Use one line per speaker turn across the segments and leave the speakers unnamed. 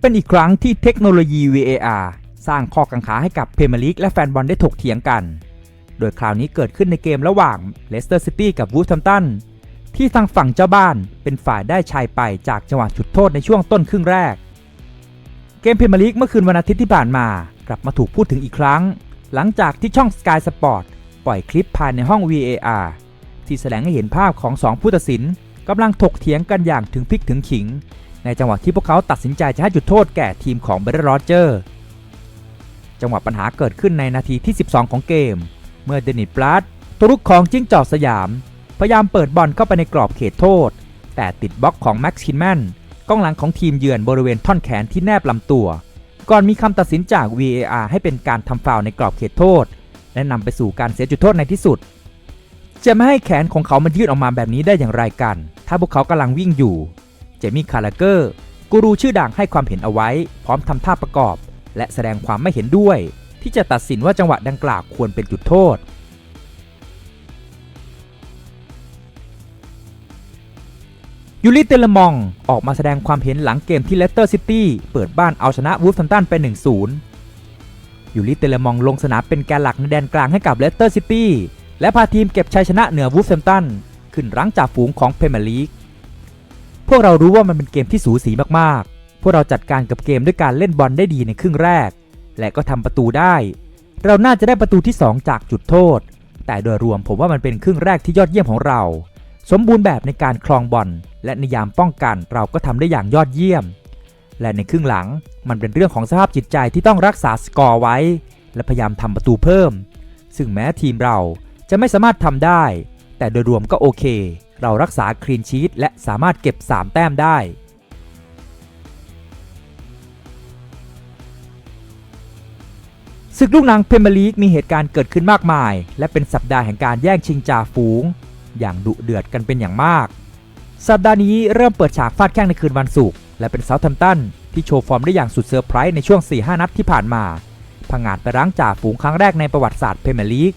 เป็นอีกครั้งที่เทคโนโลยี VAR สร้างข้อกังขาให้กับเพเมลีกและแฟนบอลได้ถกเถียงกัน โดยคราวนี้เกิดขึ้นในเกมระหว่างเลสเตอร์ซิตี้กับวูฟแฮมตันที่ทางฝั่งเจ้าบ้านเป็นฝ่ายได้ชัยไปจากจังหวะจุดโทษในช่วงต้นครึ่งแรก เกมเพเมลีกเมื่อคืนวันอาทิตย์ที่ผ่านมา กลับมาถูกพูดถึงอีกครั้ง หลังจากที่ช่อง Sky Sport ปล่อยคลิปภายในห้อง VAR ที่แสดงให้เห็นภาพของสองผู้ตัดสินกำลังถกเถียงกันอย่างถึงพริกถึงขิง ในจังหวะที่พวกเขาตัดสินใจจะให้จุดโทษแก่ทีมของเบรดโรเจอร์จังหวะปัญหาเกิดขึ้นในนาทีที่ 12 ของเกม เมื่อเดนิสปลัดตัวรุกของจิ้งจอกสยาม พยายามเปิดบอลเข้าไปในกรอบเขตโทษ แต่ติดบล็อกของแม็กซ์คินแมนกองหลังของทีมเยือนบริเวณท่อนแขนที่แนบลำตัว ก่อนมีคำตัดสินจาก VAR ให้เป็นการทำฟาวในกรอบเขตโทษ และนำไปสู่การเสียจุดโทษในที่สุด จะไม่ให้แขนของเขามันยืดออกมาแบบนี้ได้อย่างไรกัน ถ้าพวกเขากำลังวิ่งอยู่ เจมี่คาร์ลเกอร์ กูรูชื่อดังให้ความเห็นเอาไว้ พร้อมทำท่าประกอบ และแสดงความไม่เห็นด้วย ที่จะตัดสินว่าจังหวะดังกล่าวควรเป็นจุดโทษ ยูริเตเลมองออกมาแสดงความเห็นหลังเกมที่เลสเตอร์ซิตี้เปิดบ้านเอาชนะวูฟแฮมป์ตันไป 1-0 ยูริเตเลมองลงสนามเป็นแกนหลักในแดนกลางให้กับเลสเตอร์ซิตี้และพาทีมเก็บชัยชนะเหนือวูฟแฮมตันขึ้นรั้งจ่าฝูงของเพรเมียร์ลีก พวกเรารู้ว่ามันเป็นเกมที่สูสีมากๆ พวกเราจัดการกับเกมด้วยการเล่นบอลได้ดีในครึ่งแรก และก็ทำประตูได้ เราน่าจะได้ประตูที่ 2 จากจุดโทษ แต่โดยรวมผมว่ามันเป็นครึ่งแรกที่ยอดเยี่ยมของเรา สมบูรณ์แบบในการคลองบอลและในยามป้องกันเราก็ทำได้อย่างยอดเยี่ยม และในครึ่งหลังมันเป็นเรื่องของสภาพจิตใจที่ต้องรักษาสกอร์ไว้ และพยายามทำประตูเพิ่ม ซึ่งแม้ทีมเราจะไม่สามารถทำได้ แต่โดยรวมก็โอเค เรารักษาคลีนชีตและสามารถเก็บ 3 แต้มได้ ศึกลูกหนังเพมเบอร์ลีกมีเหตุการณ์เกิดขึ้นมากมาย และเป็นสัปดาห์แห่งการแย่งชิงจ่าฝูง อย่างดุเดือดกันเป็นอย่างมาก สัปดาห์นี้เริ่มเปิดฉากฟาดแข้งในคืนวันศุกร์และเป็นเซาท์แฮมป์ตันที่โชว์ฟอร์มได้อย่างสุดเซอร์ไพรส์ในช่วง 4-5 นัดที่ผ่านมาพังงาดไปรั้งจ่าฝูงครั้งแรกในประวัติศาสตร์เพมเบอร์ลีก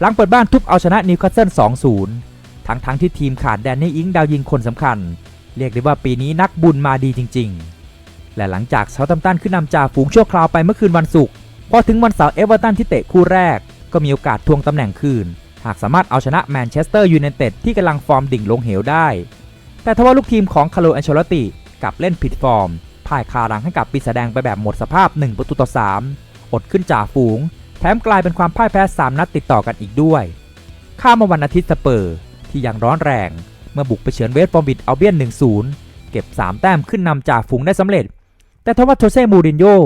หลังเปิดบ้านทุบเอาชนะนิวคาสเซิล 2-0 ทั้งทั้งที่ทีมขาดแดนนี่อิงดาวยิงคนสำคัญ เรียกได้ว่าปีนี้นักบุญมาดีจริง ๆ และหลังจากเซาท์แฮมตันขึ้นนำจ่าฝูงชั่วคราวไปเมื่อคืนวันศุกร์พอถึงวันเสาร์เอเวอร์ตันที่เตะคู่แรก ก็มีโอกาสทวงตำแหน่งคืน หากสามารถเอาชนะแมนเชสเตอร์ยูไนเต็ดที่กำลังฟอร์มดิ่งลงเหวได้ แต่ทว่าลูกทีมของคาร์โลแอนเชลติกลับเล่นผิดฟอร์มพ่ายคารังให้กับปีศาจแดงไปแบบหมดสภาพ 1 ประตูต่อ 3 อดขึ้นจ่าฝูง แถมกลายเป็นความพ่ายแพ้ 3 นัดติดต่อกันอีกด้วย ข้ามมาวันอาทิตย์สเปอร์ ที่ยังร้อนแรง เมื่อบุกไปเฉือนเวสต์บอมบิดเอาเบียน 1-0 เก็บ 3 แต้มขึ้นนำจ่าฝูงได้สำเร็จ แต่ทว่าโทเซ่มูรินโญ่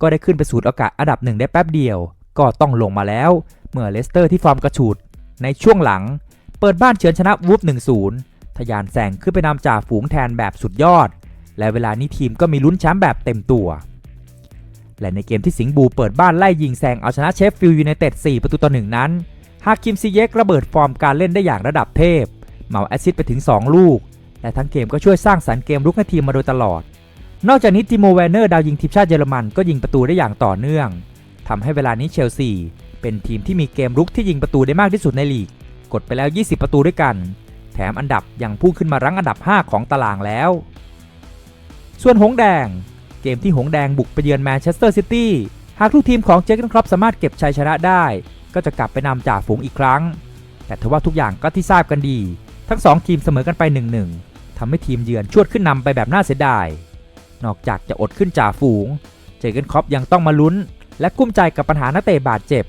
ก็ได้ขึ้นไปสูดอากาศอันดับหนึ่งได้แป๊บเดียว ก็ต้องลงมาแล้ว เมื่อเลสเตอร์ที่ฟอร์มกระฉูดในช่วงหลัง เปิดบ้านเฉือนชนะวูฟ1-0 ทะยานแซงขึ้นไปนำจ่าฝูงแทนแบบสุดยอด และเวลานี้ทีมก็มีลุ้นแชมป์แบบเต็มตัว และในเกมที่สิงห์บูเปิดบ้านไล่ยิงแซงเอาชนะเชฟฟิลด์ยูไนเต็ด4ประตูต่อ1นั้น ฮาคิมซีเยกระเบิดฟอร์มการเล่นได้อย่างระดับเทพ เหมาแอซิสต์ไปถึง 2 ลูก และทั้งเกมก็ช่วยสร้างสรรค์เกมรุกให้ทีมมาโดยตลอด นอกจากนี้ติโมแวนเนอร์ดาวยิงทีมชาติเยอรมันก็ยิงประตูได้อย่างต่อเนื่องทำให้เวลานี้เชลซี เป็นทีมที่มีเกมรุกที่ยิงประตูได้มากที่สุดในลีก กดไปแล้ว 20 ประตูด้วยกัน แถมอันดับยังพุ่งขึ้นมารั้งอันดับ 5 ของตารางแล้ว ส่วนหงแดง เกมที่หงแดงบุกไปเยือนแมนเชสเตอร์ซิตี้หากลูกทีมของเจอร์เกนครอปสามารถเก็บชัยชนะได้ ก็จะกลับไปนำจ่าฝูงอีกครั้ง แต่ทว่าทุกอย่างก็ที่ทราบกันดี ทั้ง 2 ทีมเสมอกันไป 1-1ทำให้ทีมเยือนชวดขึ้นนำไปแบบน่าเสียดาย นอกจากจะอดขึ้นจ่าฝูง เจเกนครอปยังต้องมาลุ้น และกุ้มใจกับปัญหานักเตะบาดเจ็บ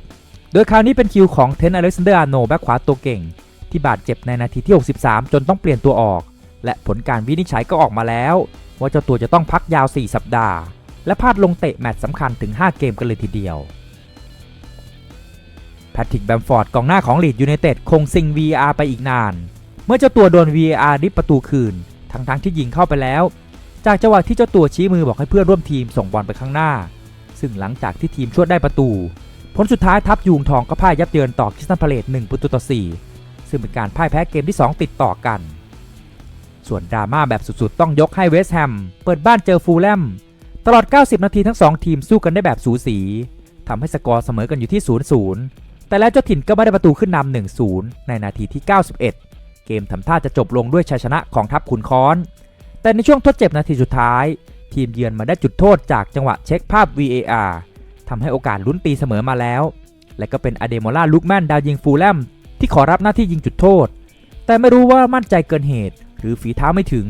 โดยคราวนี้เป็นคิวของเทนอเล็กซานเดอร์อาโนแบ็คขวาตัวเก่ง ที่บาดเจ็บในนาทีที่ 63 จนต้องเปลี่ยนตัวออก และผลการวินิจฉัยก็ออกมาแล้ว ว่าเจ้าตัวจะต้องพักยาว 4 สัปดาห์ และพลาดลงเตะแมตช์สำคัญถึง 5 เกมกันเลยทีเดียว ทริกแบมฟอร์ดกองหน้าของลีดยูไนเต็ดคงซิง VR ไปอีกนาน เมื่อเจ้าตัวโดน VR ริบประตูคืน ทั้งๆทที่ยิงเข้าไปแล้ว จากจังหวะที่เจ้าตัวชี้มือบอกให้เพื่อนร่วมทีมส่งบอลไปข้างหน้า ซึ่งหลังจากที่ทีมชวดได้ประตู ผลสุดท้ายทัพยูงทองก็พ่ายยับเยินต่อคิสตันพาเลต1ประตูต่อ 4 ซึ่งเป็นการพ่ายแพ้เกมที่ 2 ติดต่อกัน ส่วนดราม่าแบบสุดๆ ต้องยกให้เวสต์แฮมเปิดบ้านเจอฟูลแลมตลอด 90 นาทีทั้ง 2 ทีมสู้กันได้แบบสูสีทำให้สกอร์เสมอกันอยู่ที่ 0-0 แต่แล้วเจ้าถิ่นก็ไม่ได้ประตูขึ้นนำ1-0 ในนาทีที่ 91 เกมทำท่าจะจบลงด้วยชัยชนะของทัพขุนค้อน แต่ในช่วงทดเจ็บนาทีสุดท้าย ทีมเยือนมาได้จุดโทษจากจังหวะเช็คภาพ VAR ทำให้โอกาสลุ้นตีเสมอมาแล้ว และก็เป็นอเดโมล่าลุกแมนดาวยิงฟูลแลมที่ขอรับหน้าที่ยิงจุดโทษ แต่ไม่รู้ว่ามั่นใจเกินเหตุ หรือฝีเท้าไม่ถึง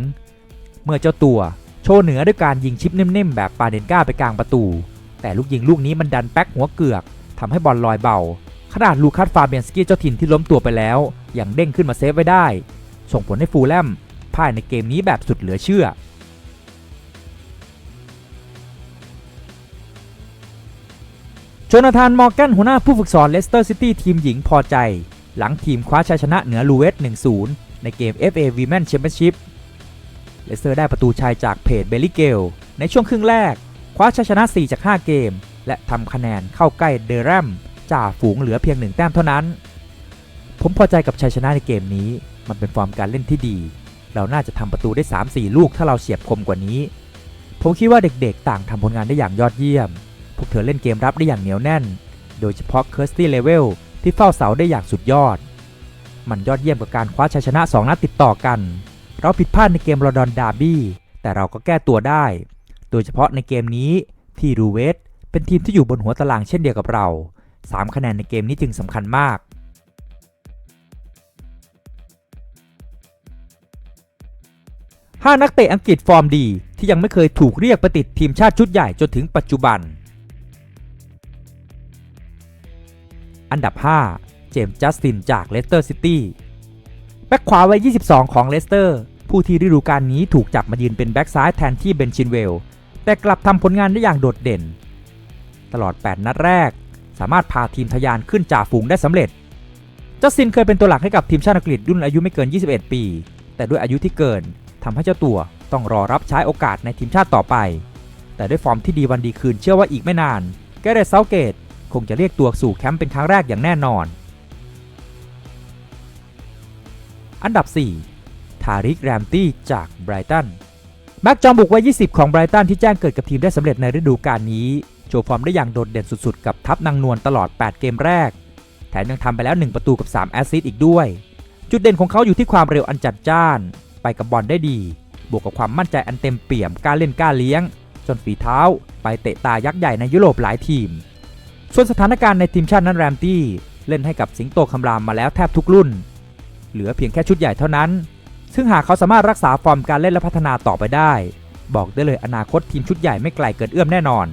เมื่อเจ้าตัวโชว์เหนือด้วยการยิงชิปนิ่มๆแบบปาเดนก้าไปกลางประตู แต่ลูกยิงลูกนี้มันดันแป๊กหัวเกือกทำให้บอลลอยเบา ขนาดลูคัสฟาเบียนสกี้เจ้าถิ่นที่ล้มตัวไปแล้ว ยังเด้งขึ้นมาเซฟไว้ได้ ส่งผลให้ฟูลแลมพ่ายในเกมนี้แบบสุดเหลือเชื่อ โจนาธาน มอร์แกนหัวหน้าผู้ฝึกสอนเลสเตอร์ซิตี้ทีมหญิงพอใจ หลังทีมคว้าชัยชนะเหนือลูเวส 1-0 ในเกม FA Women Championship เลสเตอร์ได้ประตูชัยจากเพจเบลลี่เกล ในช่วงครึ่งแรก คว้าชัยชนะ 4 จาก 5 เกม และทำคะแนนเข้าใกล้เดรัม จ่าฝูงเหลือเพียงหนึ่งแต้มเท่านั้น ผมพอใจกับชัยชนะในเกมนี้ มันเป็นฟอร์มการเล่นที่ดี เราน่าจะทำประตูได้ 3-4 ลูกถ้าเราเฉียบคมกว่านี้ ผมคิดว่าเด็กๆ ต่างทำผลงานได้อย่างยอดเยี่ยม พวกเธอเล่นเกมรับได้อย่างเหนียวแน่น โดยเฉพาะเคิร์สตี้เลเวลที่เฝ้าเสาได้อย่างสุดยอด มันยอดเยี่ยมกับการคว้าชัยชนะ 2 นัดติดต่อกัน เราผิดพลาดในเกมรอดอนดาร์บี้แต่เราก็แก้ตัวได้ โดยเฉพาะในเกมนี้ที่รูเวสเป็นทีมที่อยู่บนหัวตารางเช่นเดียวกับเรา 3 คะแนนในเกมนี้จึงสำคัญมาก5นักเตะอังกฤษฟอร์มดี ที่ยังไม่เคยถูกเรียกไปติดทีมชาติชุดใหญ่จนถึงปัจจุบัน อันดับ 5 เจมส์จัสตินจากเลสเตอร์ซิตี้แบ็กขวาวัย 22 ของเลสเตอร์ ผู้ที่ฤดูกาลนี้ถูกจับมายืนเป็นแบ็กซ้ายแทนที่เบนชินเวล แต่กลับทำผลงานได้อย่างโดดเด่น ตลอด 8 นัดแรก สามารถพาทีมทะยานขึ้นจ่าฝูงได้สำเร็จจัสตินเคยเป็นตัวหลักให้กับทีมชาติอังกฤษรุ่นอายุไม่เกิน 21 ปี แต่ด้วยอายุที่เกินทำให้เจ้าตัวต้องรอรับใช้โอกาสในทีมชาติต่อไป แต่ด้วยฟอร์มที่ดีวันดีคืนเชื่อว่าอีกไม่นานแกเรตเซาเกตคงจะเรียกตัวสู่แคมป์เป็นครั้งแรกอย่างแน่นอน อันดับ 4 ทาริกแรมตี้จากไบรตันแบ็กจอมบุกวัย 20 ของไบรตันที่แจ้งเกิดกับทีมได้สำเร็จในฤดูกาลนี้ โชว์ฟอร์มได้อย่างโดดเด่นสุดๆ กับทัพนางนวลตลอด 8 เกมแรก แถมยังทำไปแล้ว 1 ประตูกับ 3 แอสซิสต์อีกด้วย จุดเด่นของเขาอยู่ที่ความเร็วอันจัดจ้าน ไปกับบอลได้ดี บวกกับความมั่นใจอันเต็มเปี่ยมกล้ารเล่นกล้าเลี้ยง จนฝีเท้า ไปเตะตายักษ์ใหญ่ในยุโรปหลายทีม ส่วนสถานการณ์ในทีมชาตินั้นแรมตี้เล่นให้กับสิงโตคำรามมาแล้วแทบทุกรุ่น เหลือเพียงแค่ชุดใหญ่เท่านั้น ซึ่งหากเขาสามารถรักษาฟอร์มการเล่นและพัฒนาต่อไปได้ บอกได้เลยอนาคตทีมชุดใหญ่ไม่ไกลเกินเอื้อมแน่นอน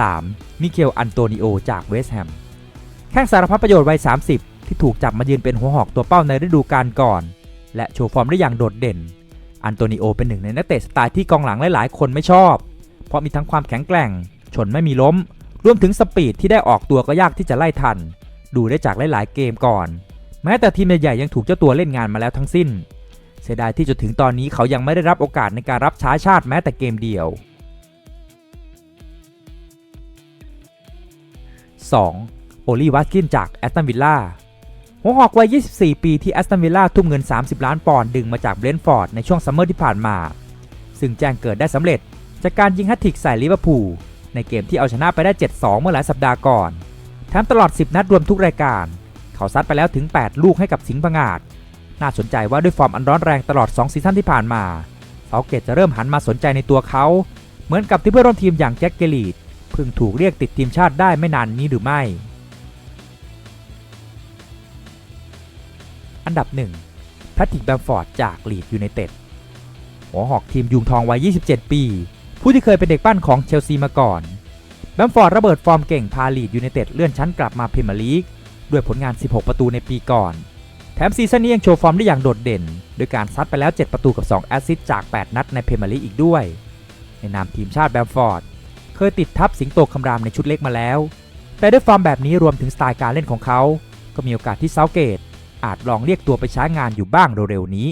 3. มิเคลอันโตนิโอจากเวสต์แฮมแข้งสารพัดประโยชน์วัย 30 ที่ถูกจับมายืนเป็นหัวหอกตัวเป้าในฤดูกาลก่อน และโชว์ฟอร์มได้อย่างโดดเด่น อันโตนิโอเป็นหนึ่งในนักเตะสไตล์ที่กองหลังหลายๆ คนไม่ชอบ เพราะมีทั้งความแข็งแกร่ง ชนไม่มีล้ม รวมถึงสปีดที่ได้ออกตัวก็ยากที่จะไล่ทัน ดูได้จากหลายๆ เกมก่อน แม้แต่ทีมใหญ่ๆยังถูกเจ้าตัวเล่นงานมาแล้วทั้งสิ้น เสียดายที่จนถึงตอนนี้เขายังไม่ได้รับโอกาสในการรับใช้ชาติแม้แต่เกมเดียว 2. โอลีวัตกินจากแอสตันวิลล่าหัวหอกวัย 24 ปีที่แอสตันวิลล่าทุ่มเงิน 30 ล้านปอนด์ดึงมาจากเบรนท์ฟอร์ดในช่วงซัมเมอร์ที่ผ่านมา ซึ่งแจ้งเกิดได้สำเร็จ จากการยิงแฮตทริกใส่ลิเวอร์พูลในเกมที่เอาชนะไปได้ 7-2 เมื่อหลายสัปดาห์ก่อนแถมตลอด 10 นัดรวมทุกรายการ เขาซัดไปแล้วถึง 8 ลูกให้กับสิงห์พงาดน่าสนใจว่าด้วยฟอร์มอันร้อนแรงตลอด 2 ซีซั่นที่ผ่านมาเซาเกตจะเริ่มหันมาสนใจในตัวเขา เหมือนกับที่เพื่อนร่วมทีมอย่างแจ็คเกลีด เพิ่งถูกเรียกติดทีมชาติได้ไม่นานนี้หรือไม่ อันดับ 1 แพทริกแบมฟอร์ดจากลีดยูไนเต็ดหัวหอกทีมยุงทองวัย 27 ปี ผู้ที่เคยเป็นเด็กปั้นของเชลซีมาก่อน แบมฟอร์ดระเบิดฟอร์มเก่งพาลีดยูไนเต็ดเลื่อนชั้นกลับมาพรีเมียร์ลีกด้วยผลงาน 16 ประตูในปีก่อน แถมซีซั่นนี้ยังโชว์ฟอร์มได้อย่างโดดเด่น โดยการซัดไปแล้ว 7 ประตูกับ 2 แอสซิสต์จาก 8 นัดในพรีเมียร์ลีกอีกด้วย ในนามทีมชาติแบมฟอร์ด เคยติดทับสิงโตคำรามในชุดเล็กมาแล้ว แต่ด้วยฟอร์มแบบนี้รวมถึงสไตล์การเล่นของเขา ก็มีโอกาสที่เซาเกตอาจลองเรียกตัวไปใช้งานอยู่บ้างเร็วๆนี้